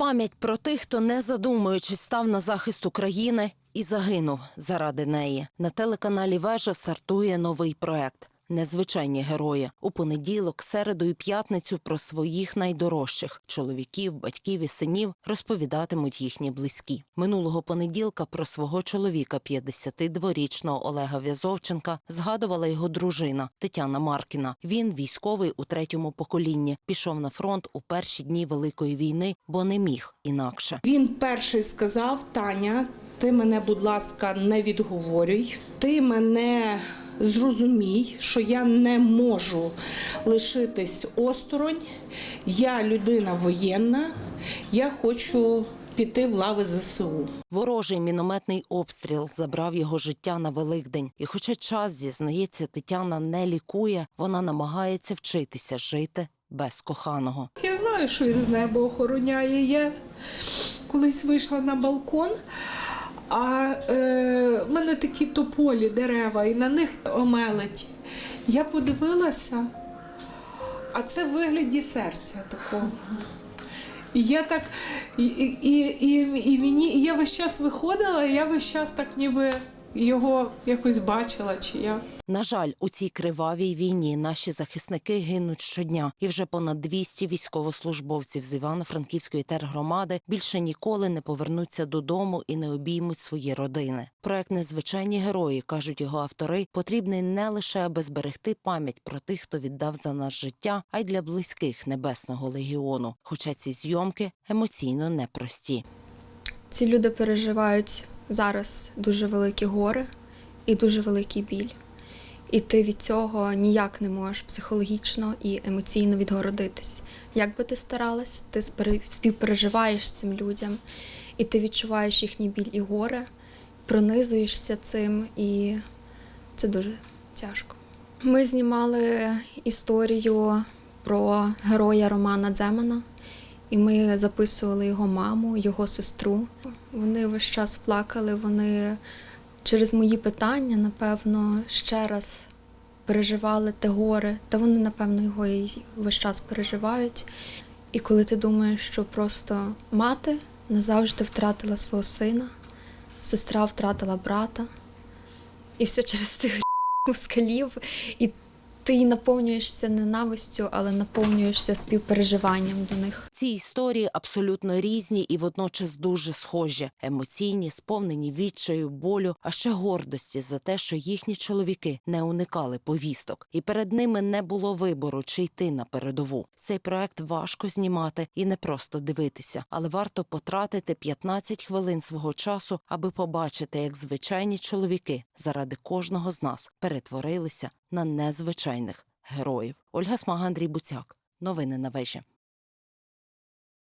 Пам'ять про тих, хто не задумуючись став на захист України і загинув заради неї. На телеканалі Вежа стартує новий проект. Незвичайні герої у понеділок, середу і п'ятницю про своїх найдорожчих чоловіків, батьків і синів розповідатимуть їхні близькі. Минулого понеділка про свого чоловіка, 52-річного Олега В'язовченка, згадувала його дружина Тетяна Маркіна. Він військовий у третьому поколінні. Пішов на фронт у перші дні Великої війни, бо не міг інакше. Він перший сказав: Таня, ти мене, будь ласка, не відговорюй. Ти мене зрозумій, що я не можу лишитись осторонь. Я людина воєнна, я хочу піти в лави ЗСУ. Ворожий мінометний обстріл забрав його життя на Великдень. І хоча час, зізнається, Тетяна не лікує, вона намагається вчитися жити без коханого. Я знаю, що він з неба охороняє. Я колись вийшла на балкон, а е, в мене такі тополі дерева, і на них омелеть. Я подивилася, а це в вигляді серця такого. І я так, і, і, і, і, мені, і я весь час виходила, і я весь час так ніби його якось бачила, чи я. На жаль, у цій кривавій війні наші захисники гинуть щодня, і вже понад 200 військовослужбовців з Івано-Франківської тергромади більше ніколи не повернуться додому і не обіймуть свої родини. Проект незвичайні герої кажуть його автори, потрібний не лише аби зберегти пам'ять про тих, хто віддав за нас життя, а й для близьких небесного легіону. Хоча ці зйомки емоційно непрості. Ці люди переживають зараз дуже великі гори і дуже великий біль. І ти від цього ніяк не можеш психологічно і емоційно відгородитись. Як би ти старалась, ти співпереживаєш з цим людям, і ти відчуваєш їхній біль і горе, пронизуєшся цим, і це дуже тяжко. Ми знімали історію про героя Романа Дземана. І ми записували його маму, його сестру. Вони весь час плакали. Вони через мої питання, напевно, ще раз переживали те горе, та вони, напевно, його і весь час переживають. І коли ти думаєш, що просто мати назавжди втратила свого сина, сестра втратила брата, і все через тих москалів, і ти наповнюєшся ненавистю, але наповнюєшся співпереживанням до них. Ці історії абсолютно різні і водночас дуже схожі, емоційні, сповнені відчаю, болю, а ще гордості за те, що їхні чоловіки не уникали повісток, і перед ними не було вибору, чи йти на передову. Цей проект важко знімати і не просто дивитися, але варто потратити 15 хвилин свого часу, аби побачити, як звичайні чоловіки заради кожного з нас перетворилися на незвичайних героїв. Ольга Смага, Андрій Буцяк. Новини на вежі.